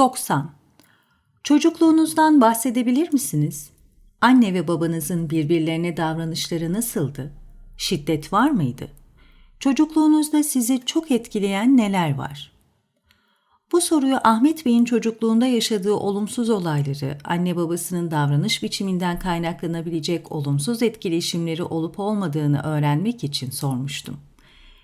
90. Çocukluğunuzdan bahsedebilir misiniz? Anne ve babanızın birbirlerine davranışları nasıldı? Şiddet var mıydı? Çocukluğunuzda sizi çok etkileyen neler var? Bu soruyu Ahmet Bey'in çocukluğunda yaşadığı olumsuz olayları, anne babasının davranış biçiminden kaynaklanabilecek olumsuz etkileşimleri olup olmadığını öğrenmek için sormuştum.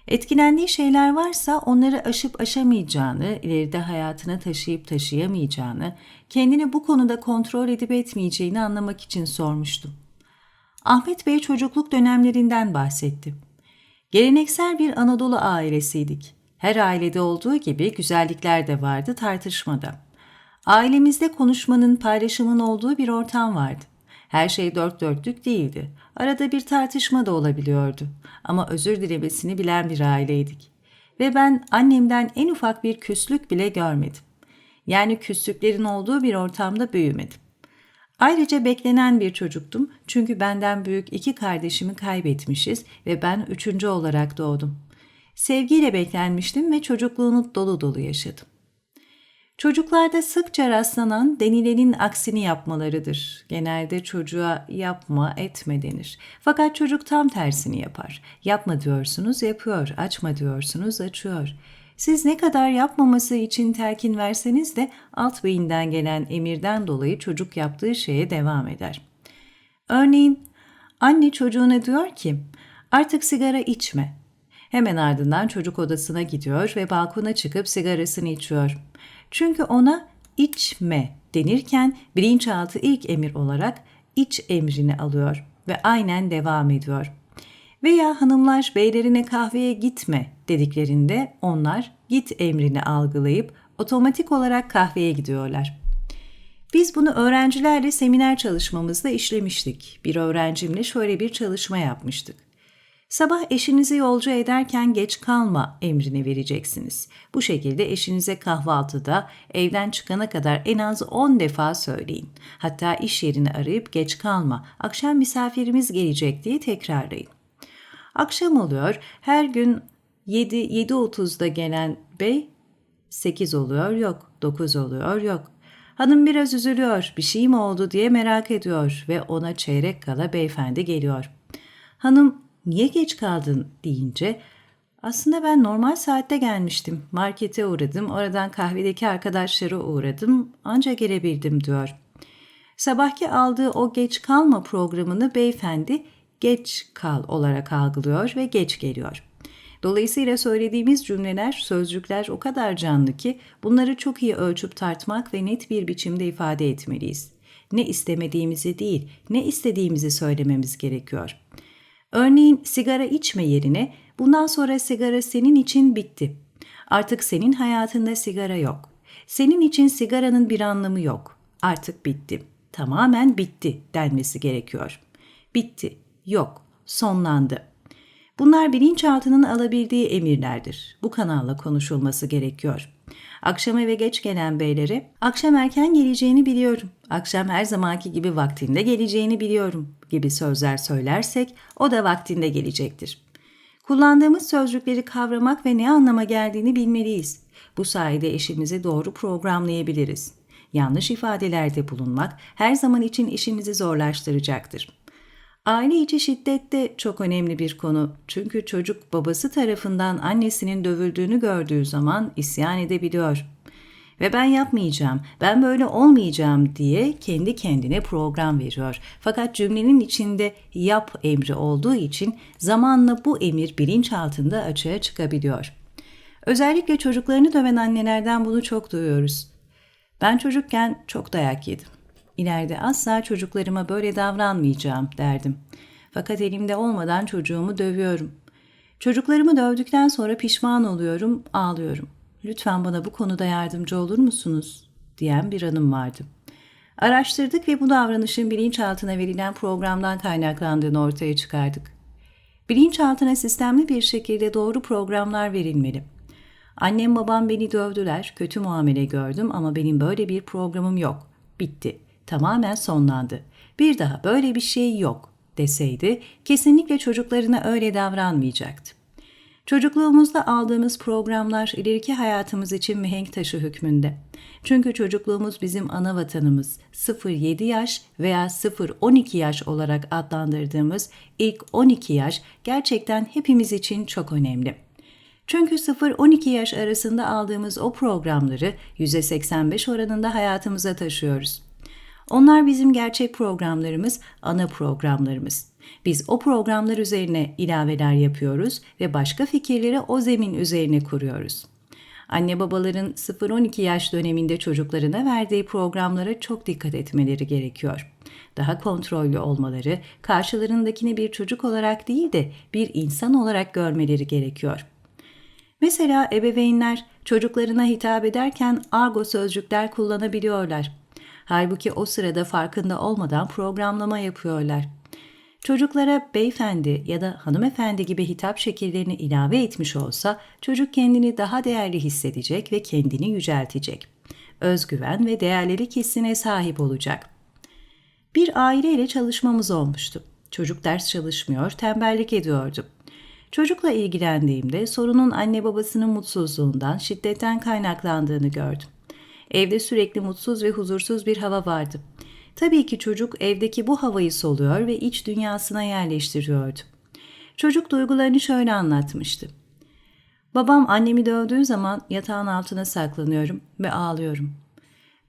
Etkilendiği şeyler varsa onları aşıp aşamayacağını, ileride hayatına taşıyıp taşıyamayacağını, kendini bu konuda kontrol edip etmeyeceğini anlamak için sormuştum. Ahmet Bey çocukluk dönemlerinden bahsetti. Geleneksel bir Anadolu ailesiydik. Her ailede olduğu gibi güzellikler de vardı tartışmada. Ailemizde konuşmanın, paylaşımın olduğu bir ortam vardı. Her şey dört dörtlük değildi. Arada bir tartışma da olabiliyordu. Ama özür dilemesini bilen bir aileydik. Ve ben annemden en ufak bir küslük bile görmedim. Yani küslüklerin olduğu bir ortamda büyümedim. Ayrıca beklenen bir çocuktum çünkü benden büyük iki kardeşimi kaybetmişiz ve ben üçüncü olarak doğdum. Sevgiyle beklenmiştim ve çocukluğunu dolu dolu yaşadım. Çocuklarda sıkça rastlanan denilenin aksini yapmalarıdır. Genelde çocuğa yapma, etme denir. Fakat çocuk tam tersini yapar. Yapma diyorsunuz, yapıyor. Açma diyorsunuz, açıyor. Siz ne kadar yapmaması için telkin verseniz de alt beyinden gelen emirden dolayı çocuk yaptığı şeye devam eder. Örneğin anne çocuğuna diyor ki artık sigara içme. Hemen ardından çocuk odasına gidiyor ve balkona çıkıp sigarasını içiyor. Çünkü ona içme denirken bilinçaltı ilk emir olarak iç emrini alıyor ve aynen devam ediyor. Veya hanımlar beylerine kahveye gitme dediklerinde onlar git emrini algılayıp otomatik olarak kahveye gidiyorlar. Biz bunu öğrencilerle seminer çalışmamızda işlemiştik. Bir öğrencimle şöyle bir çalışma yapmıştık. Sabah eşinizi yolcu ederken geç kalma emrini vereceksiniz. Bu şekilde eşinize kahvaltıda evden çıkana kadar en az 10 defa söyleyin. Hatta iş yerini arayıp geç kalma, akşam misafirimiz gelecek diye tekrarlayın. Akşam oluyor, her gün 7 7.30'da gelen bey 8 oluyor yok, 9 oluyor yok. Hanım biraz üzülüyor, bir şey mi oldu diye merak ediyor ve ona çeyrek kala beyefendi geliyor. Hanım niye geç kaldın deyince aslında ben normal saatte gelmiştim. Markete uğradım, oradan kahvedeki arkadaşlara uğradım, anca gelebildim diyor. Sabahki aldığı o geç kalma programını beyefendi geç kal olarak algılıyor ve geç geliyor. Dolayısıyla söylediğimiz cümleler, sözcükler o kadar canlı ki bunları çok iyi ölçüp tartmak ve net bir biçimde ifade etmeliyiz. Ne istemediğimizi değil, ne istediğimizi söylememiz gerekiyor. Örneğin sigara içme yerine bundan sonra sigara senin için bitti. Artık senin hayatında sigara yok. Senin için sigaranın bir anlamı yok. Artık bitti. Tamamen bitti denmesi gerekiyor. Bitti, yok, sonlandı. Bunlar bilinçaltının alabildiği emirlerdir. Bu kanalla konuşulması gerekiyor. Akşam eve geç gelen beylere, akşam erken geleceğini biliyorum, akşam her zamanki gibi vaktinde geleceğini biliyorum gibi sözler söylersek o da vaktinde gelecektir. Kullandığımız sözcükleri kavramak ve ne anlama geldiğini bilmeliyiz. Bu sayede işimizi doğru programlayabiliriz. Yanlış ifadelerde bulunmak her zaman için işimizi zorlaştıracaktır. Aile içi şiddet de çok önemli bir konu. Çünkü çocuk babası tarafından annesinin dövüldüğünü gördüğü zaman isyan edebiliyor. Ve ben yapmayacağım, ben böyle olmayacağım diye kendi kendine program veriyor. Fakat cümlenin içinde yap emri olduğu için zamanla bu emir bilinçaltında açığa çıkabiliyor. Özellikle çocuklarını döven annelerden bunu çok duyuyoruz. Ben çocukken çok dayak yedim. İleride asla çocuklarıma böyle davranmayacağım derdim. Fakat elimde olmadan çocuğumu dövüyorum. Çocuklarımı dövdükten sonra pişman oluyorum, ağlıyorum. Lütfen bana bu konuda yardımcı olur musunuz? diyen bir hanım vardı. Araştırdık ve bu davranışın bilinçaltına verilen programdan kaynaklandığını ortaya çıkardık. Bilinçaltına sistemli bir şekilde doğru programlar verilmeli. Annem babam beni dövdüler, kötü muamele gördüm ama benim böyle bir programım yok. Bitti tamamen sonlandı. Bir daha böyle bir şey yok deseydi kesinlikle çocuklarına öyle davranmayacaktı. Çocukluğumuzda aldığımız programlar ileriki hayatımız için mihenk taşı hükmünde. Çünkü çocukluğumuz bizim ana vatanımız 0-7 yaş veya 0-12 yaş olarak adlandırdığımız ilk 12 yaş gerçekten hepimiz için çok önemli. Çünkü 0-12 yaş arasında aldığımız o programları %85 oranında hayatımıza taşıyoruz. Onlar bizim gerçek programlarımız, ana programlarımız. Biz o programlar üzerine ilaveler yapıyoruz ve başka fikirleri o zemin üzerine kuruyoruz. Anne babaların 0-12 yaş döneminde çocuklarına verdiği programlara çok dikkat etmeleri gerekiyor. Daha kontrollü olmaları, karşılarındakini bir çocuk olarak değil de bir insan olarak görmeleri gerekiyor. Mesela ebeveynler çocuklarına hitap ederken argo sözcükler kullanabiliyorlar. Halbuki o sırada farkında olmadan programlama yapıyorlar. Çocuklara beyefendi ya da hanımefendi gibi hitap şekillerini ilave etmiş olsa çocuk kendini daha değerli hissedecek ve kendini yüceltecek. Özgüven ve değerlilik hissine sahip olacak. Bir aileyle çalışmamız olmuştu. Çocuk ders çalışmıyor, tembellik ediyordu. Çocukla ilgilendiğimde sorunun anne babasının mutsuzluğundan, şiddetten kaynaklandığını gördüm. Evde sürekli mutsuz ve huzursuz bir hava vardı. Tabii ki çocuk evdeki bu havayı soluyor ve iç dünyasına yerleştiriyordu. Çocuk duygularını şöyle anlatmıştı. Babam annemi dövdüğü zaman yatağın altına saklanıyorum ve ağlıyorum.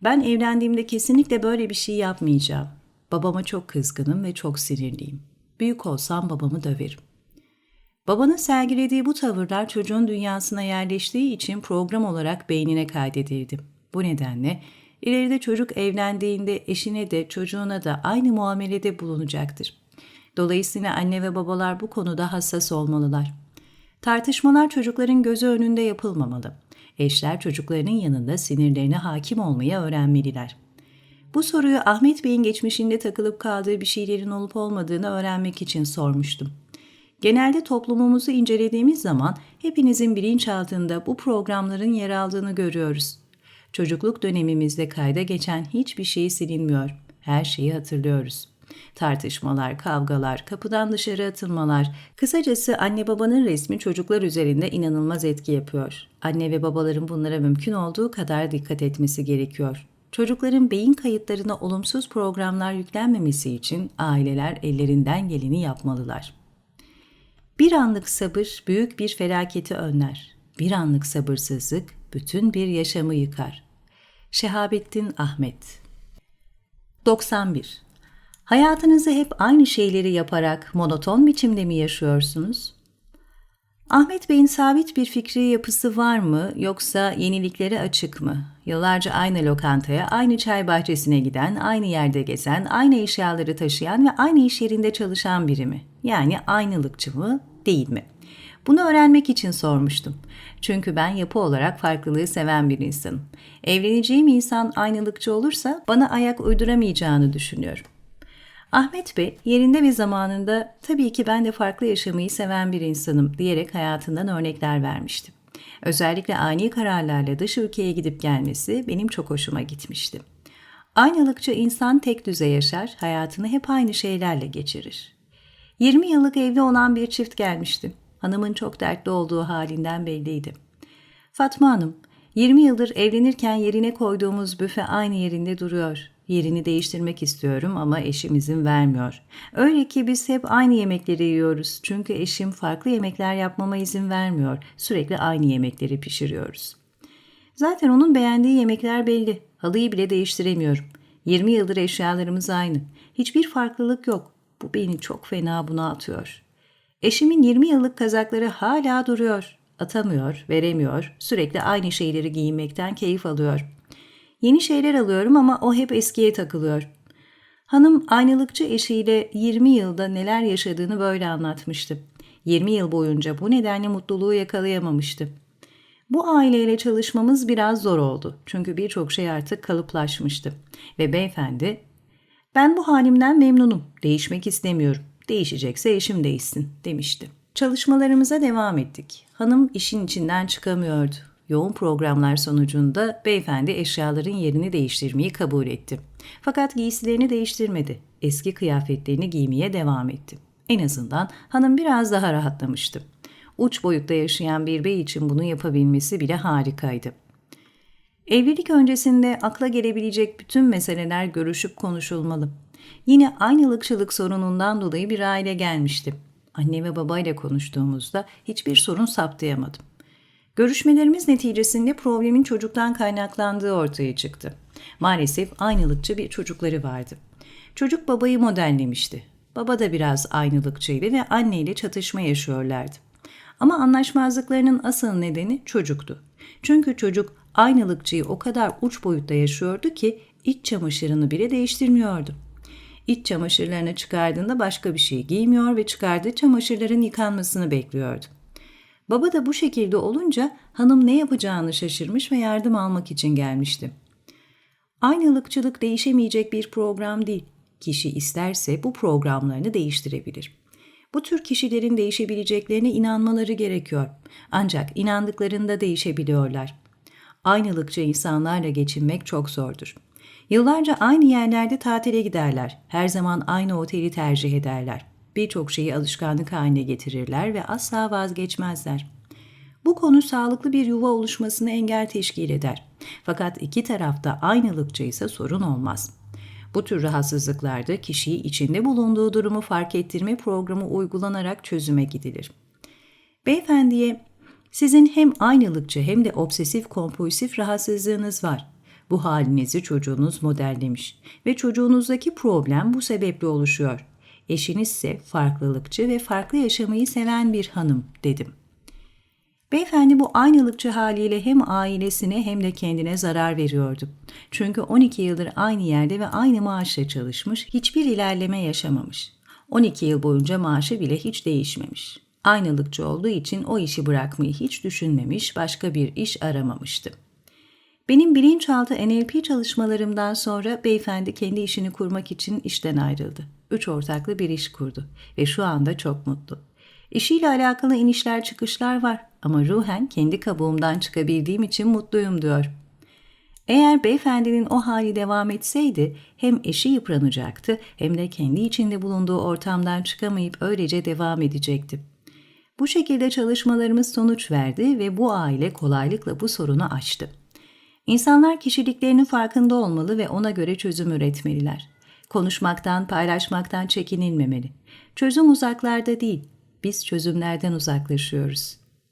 Ben evlendiğimde kesinlikle böyle bir şey yapmayacağım. Babama çok kızgınım ve çok sinirliyim. Büyük olsam babamı döverim. Babanın sergilediği bu tavırlar çocuğun dünyasına yerleştiği için program olarak beynine kaydedildi. Bu nedenle ileride çocuk evlendiğinde eşine de çocuğuna da aynı muamelede bulunacaktır. Dolayısıyla anne ve babalar bu konuda hassas olmalılar. Tartışmalar çocukların gözü önünde yapılmamalı. Eşler çocuklarının yanında sinirlerine hakim olmayı öğrenmeliler. Bu soruyu Ahmet Bey'in geçmişinde takılıp kaldığı bir şeylerin olup olmadığını öğrenmek için sormuştum. Genelde toplumumuzu incelediğimiz zaman hepinizin bilinçaltında bu programların yer aldığını görüyoruz. Çocukluk dönemimizde kayda geçen hiçbir şey silinmiyor. Her şeyi hatırlıyoruz. Tartışmalar, kavgalar, kapıdan dışarı atılmalar, kısacası anne babanın resmi çocuklar üzerinde inanılmaz etki yapıyor. Anne ve babaların bunlara mümkün olduğu kadar dikkat etmesi gerekiyor. Çocukların beyin kayıtlarına olumsuz programlar yüklenmemesi için aileler ellerinden geleni yapmalılar. Bir anlık sabır büyük bir felaketi önler. Bir anlık sabırsızlık bütün bir yaşamı yıkar. Şehabettin Ahmet 91. Hayatınızı hep aynı şeyleri yaparak monoton biçimde mi yaşıyorsunuz? Ahmet Bey'in sabit bir fikri yapısı var mı yoksa yeniliklere açık mı? Yıllarca aynı lokantaya, aynı çay bahçesine giden, aynı yerde gezen, aynı eşyaları taşıyan ve aynı iş yerinde çalışan biri mi? Yani aynılıkçı mı, değil mi? Bunu öğrenmek için sormuştum. Çünkü ben yapı olarak farklılığı seven bir insanım. Evleneceğim insan aynılıkçı olursa bana ayak uyduramayacağını düşünüyorum. Ahmet Bey yerinde ve zamanında tabii ki ben de farklı yaşamayı seven bir insanım diyerek hayatından örnekler vermişti. Özellikle ani kararlarla dış ülkeye gidip gelmesi benim çok hoşuma gitmişti. Aynılıkçı insan tek düze yaşar, hayatını hep aynı şeylerle geçirir. 20 yıllık evli olan bir çift gelmişti. Hanımın çok dertli olduğu halinden belliydi. Fatma Hanım, 20 yıldır evlenirken yerine koyduğumuz büfe aynı yerinde duruyor. Yerini değiştirmek istiyorum ama eşim izin vermiyor. Öyle ki biz hep aynı yemekleri yiyoruz. Çünkü eşim farklı yemekler yapmama izin vermiyor. Sürekli aynı yemekleri pişiriyoruz. Zaten onun beğendiği yemekler belli. Halıyı bile değiştiremiyorum. 20 yıldır eşyalarımız aynı. Hiçbir farklılık yok. Bu beni çok fena bunaltıyor. Eşimin 20 yıllık kazakları hala duruyor. Atamıyor, veremiyor. Sürekli aynı şeyleri giyinmekten keyif alıyor. Yeni şeyler alıyorum ama o hep eskiye takılıyor. Hanım aynılıkçı eşiyle 20 yılda neler yaşadığını böyle anlatmıştı. 20 yıl boyunca bu nedenle mutluluğu yakalayamamıştı. Bu aileyle çalışmamız biraz zor oldu. Çünkü birçok şey artık kalıplaşmıştı. Ve beyefendi, ben bu halimden memnunum, değişmek istemiyorum. Değişecekse eşim değişsin demişti. Çalışmalarımıza devam ettik. Hanım işin içinden çıkamıyordu. Yoğun programlar sonucunda beyefendi eşyaların yerini değiştirmeyi kabul etti. Fakat giysilerini değiştirmedi. Eski kıyafetlerini giymeye devam etti. En azından hanım biraz daha rahatlamıştı. uç boyutta yaşayan bir bey için bunu yapabilmesi bile harikaydı. Evlilik öncesinde akla gelebilecek bütün meseleler görüşüp konuşulmalı. Yine aynılıkçılık sorunundan dolayı bir aile gelmişti. Anne ve babayla konuştuğumuzda hiçbir sorun saptayamadım. Görüşmelerimiz neticesinde problemin çocuktan kaynaklandığı ortaya çıktı. Maalesef aynılıkçı bir çocukları vardı. Çocuk babayı modellemişti. Baba da biraz aynılıkçıydı ve anneyle çatışma yaşıyorlardı. Ama anlaşmazlıklarının asıl nedeni çocuktu. Çünkü çocuk aynılıkçıyı o kadar uç boyutta yaşıyordu ki iç çamaşırını bile değiştirmiyordu. İç çamaşırlarını çıkardığında başka bir şey giymiyor ve çıkardığı çamaşırların yıkanmasını bekliyordu. Baba da bu şekilde olunca hanım ne yapacağını şaşırmış ve yardım almak için gelmişti. Aynılıkçılık değişemeyecek bir program değil. Kişi isterse bu programlarını değiştirebilir. Bu tür kişilerin değişebileceklerine inanmaları gerekiyor. Ancak inandıklarında değişebiliyorlar. Aynılıkçı insanlarla geçinmek çok zordur. Yıllarca aynı yerlerde tatile giderler. Her zaman aynı oteli tercih ederler. Birçok şeyi alışkanlık haline getirirler ve asla vazgeçmezler. Bu konu sağlıklı bir yuva oluşmasına engel teşkil eder. Fakat iki tarafta aynılıkça ise sorun olmaz. Bu tür rahatsızlıklarda kişiyi içinde bulunduğu durumu fark ettirme programı uygulanarak çözüme gidilir. Beyefendiye, sizin hem aynılıkçı hem de obsesif kompulsif rahatsızlığınız var. Bu halinizi çocuğunuz modellemiş ve çocuğunuzdaki problem bu sebeple oluşuyor. Eşiniz ise farklılıkçı ve farklı yaşamayı seven bir hanım dedim. Beyefendi bu aynılıkçı haliyle hem ailesine hem de kendine zarar veriyordu. Çünkü 12 yıldır aynı yerde ve aynı maaşla çalışmış, hiçbir ilerleme yaşamamış. 12 yıl boyunca maaşı bile hiç değişmemiş. Aynılıkçı olduğu için o işi bırakmayı hiç düşünmemiş, başka bir iş aramamıştı. Benim bilinçaltı NLP çalışmalarımdan sonra beyefendi kendi işini kurmak için işten ayrıldı. Üç ortaklı bir iş kurdu ve şu anda çok mutlu. İşiyle alakalı inişler çıkışlar var ama ruhen kendi kabuğumdan çıkabildiğim için mutluyum diyor. Eğer beyefendinin o hali devam etseydi hem eşi yıpranacaktı hem de kendi içinde bulunduğu ortamdan çıkamayıp öylece devam edecekti. Bu şekilde çalışmalarımız sonuç verdi ve bu aile kolaylıkla bu sorunu aştı. İnsanlar kişiliklerinin farkında olmalı ve ona göre çözüm üretmeliler. Konuşmaktan, paylaşmaktan çekinilmemeli. Çözüm uzaklarda değil, biz çözümlerden uzaklaşıyoruz.